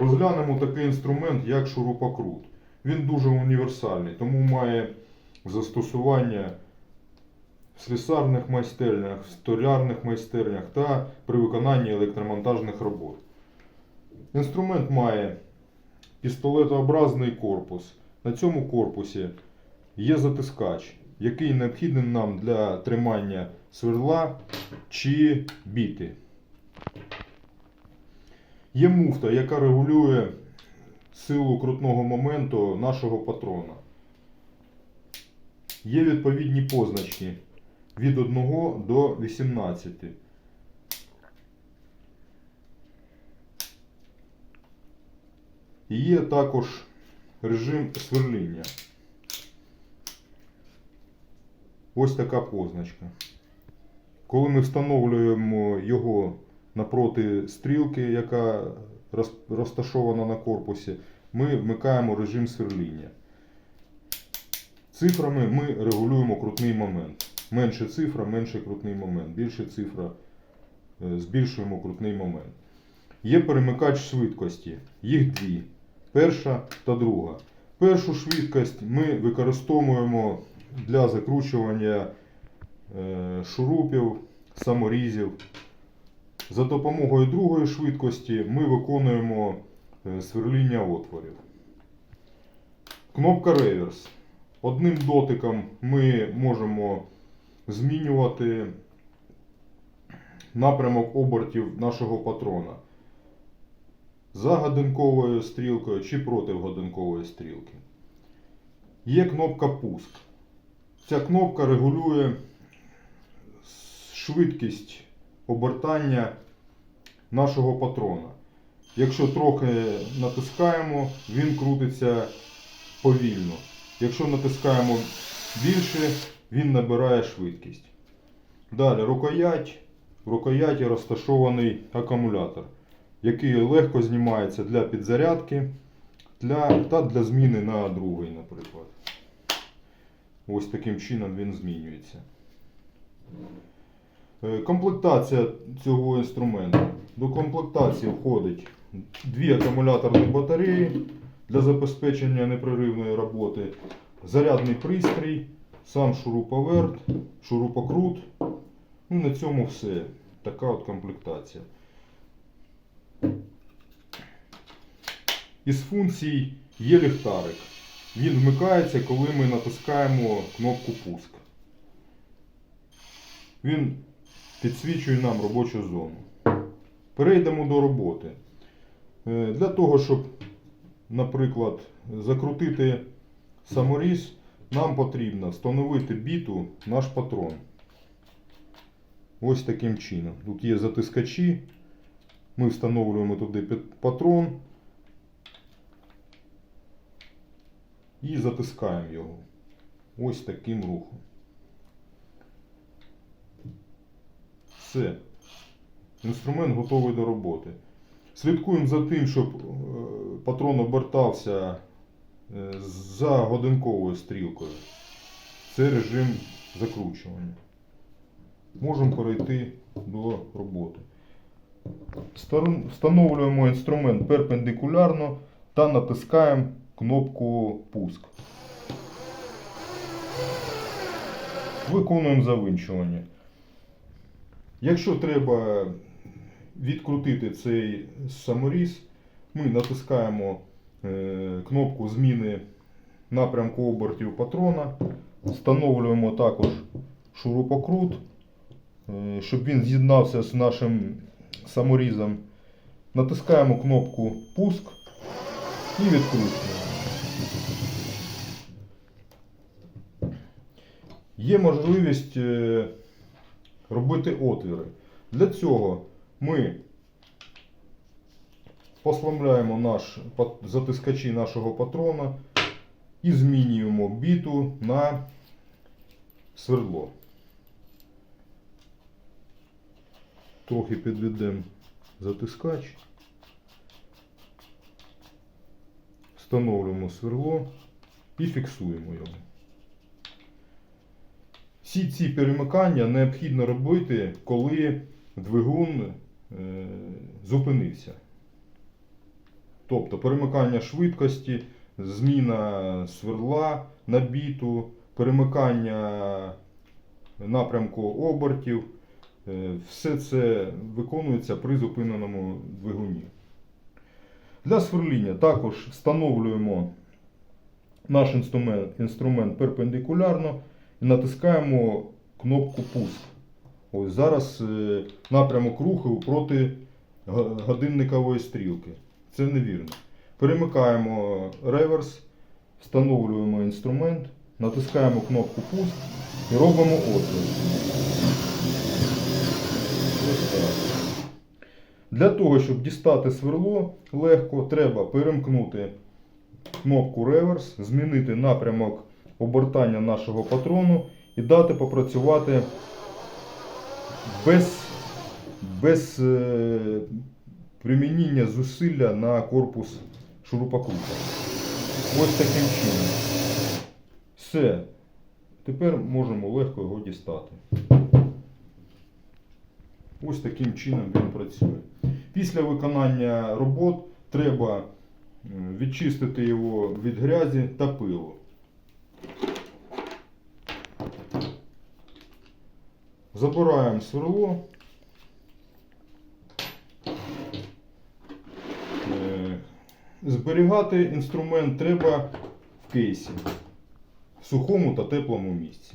Розглянемо такий інструмент, як шурупокрут. Він дуже універсальний, тому має застосування в слісарних майстернях, в столярних майстернях та при виконанні електромонтажних робот. Інструмент має пістолетообразний корпус. На цьому корпусі є затискач, який необхідний нам для тримання сверла чи біти. Є муфта, яка регулює силу крутного моменту нашого патрона. Є відповідні позначки від 1 до 18. І є також режим сверління. Ось така позначка. Коли ми встановлюємо його напроти стрілки, яка розташована на корпусі, ми вмикаємо режим сверління. Цифрами ми регулюємо крутний момент. Менше цифра, менше крутний момент. Більше цифра, е, збільшуємо крутний момент. Є перемикач швидкості. Їх дві. Перша та друга. Першу швидкість ми використовуємо для закручування е, шурупів, саморізів. За допомогою другої швидкості ми виконуємо е, сверління отворів. Кнопка реверс. Одним дотиком ми можемо змінювати напрямок обертів нашого патрона за годинковою стрілкою чи проти годинкової стрілки. Є кнопка пуск. Ця кнопка регулює швидкість обертання нашого патрона. Якщо трохи натискаємо, він крутиться повільно. Якщо натискаємо більше, він набирає швидкість. Далі рукоять. В рукояті розташований акумулятор, який легко знімається для підзарядки для, та для зміни на другий, наприклад. Ось таким чином він змінюється. Е, Комплектація цього інструменту. До комплектації входить дві акумуляторні батареї для забезпечення непреривної роботи, зарядний пристрій, сам шуруповерт, шурупокрут. Ну, на цьому все. Така от комплектація. Із функцій є ліхтарик. Він вмикається, коли ми натискаємо кнопку пуск. Він підсвічує нам робочу зону. Перейдемо до роботи. Е, Для того, щоб, наприклад, закрутити саморіз, нам потрібно встановити біту наш патрон. Ось таким чином. Тут є затискачі. Ми встановлюємо туди патрон і затискаємо його. Ось таким рухом. Все. Інструмент готовий до роботи. Слідкуємо за тим, щоб е, патрон обертався е, за годинковою стрілкою. Це режим закручування. Можемо перейти до роботи. Встановлюємо інструмент перпендикулярно та натискаємо кнопку пуск. Виконуємо завинчування. Якщо треба відкрутити цей саморіз, ми натискаємо е, кнопку зміни напрямку обертів патрона, встановлюємо також шурупокрут, е, щоб він з'єднався з нашим саморізом. Натискаємо кнопку пуск і відкручуємо. Є можливість е, робити отвіри. Для цього ми послабляємо наш затискачі нашого патрона і змінюємо біту на свердло. Трохи підведемо затискач. Встановлюємо сверло і фіксуємо його. Всі ці перемикання необхідно робити, коли двигун е, зупинився. Тобто перемикання швидкості, зміна сверла на біту, перемикання напрямку обертів. Е, Все це виконується при зупиненому двигуні. Для сверління також встановлюємо наш інструмент, перпендикулярно натискаємо кнопку пуск. Ось зараз е, напрямок руху проти годинникової стрілки. Це невірно. Перемикаємо реверс, встановлюємо інструмент, натискаємо кнопку пуск і робимо отвір. Для того, щоб дістати сверло легко, треба перемкнути кнопку реверс, змінити напрямок обертання нашого патрону і дати попрацювати без, без е, примінення зусилля на корпус шурупокрута. Ось таким чином. Все. Тепер можемо легко його дістати. Ось таким чином він працює. Після виконання робот треба е, відчистити його від грязі та пилу. Забираємо сверло. Е, Зберігати інструмент треба в кейсі, в сухому та теплому місці.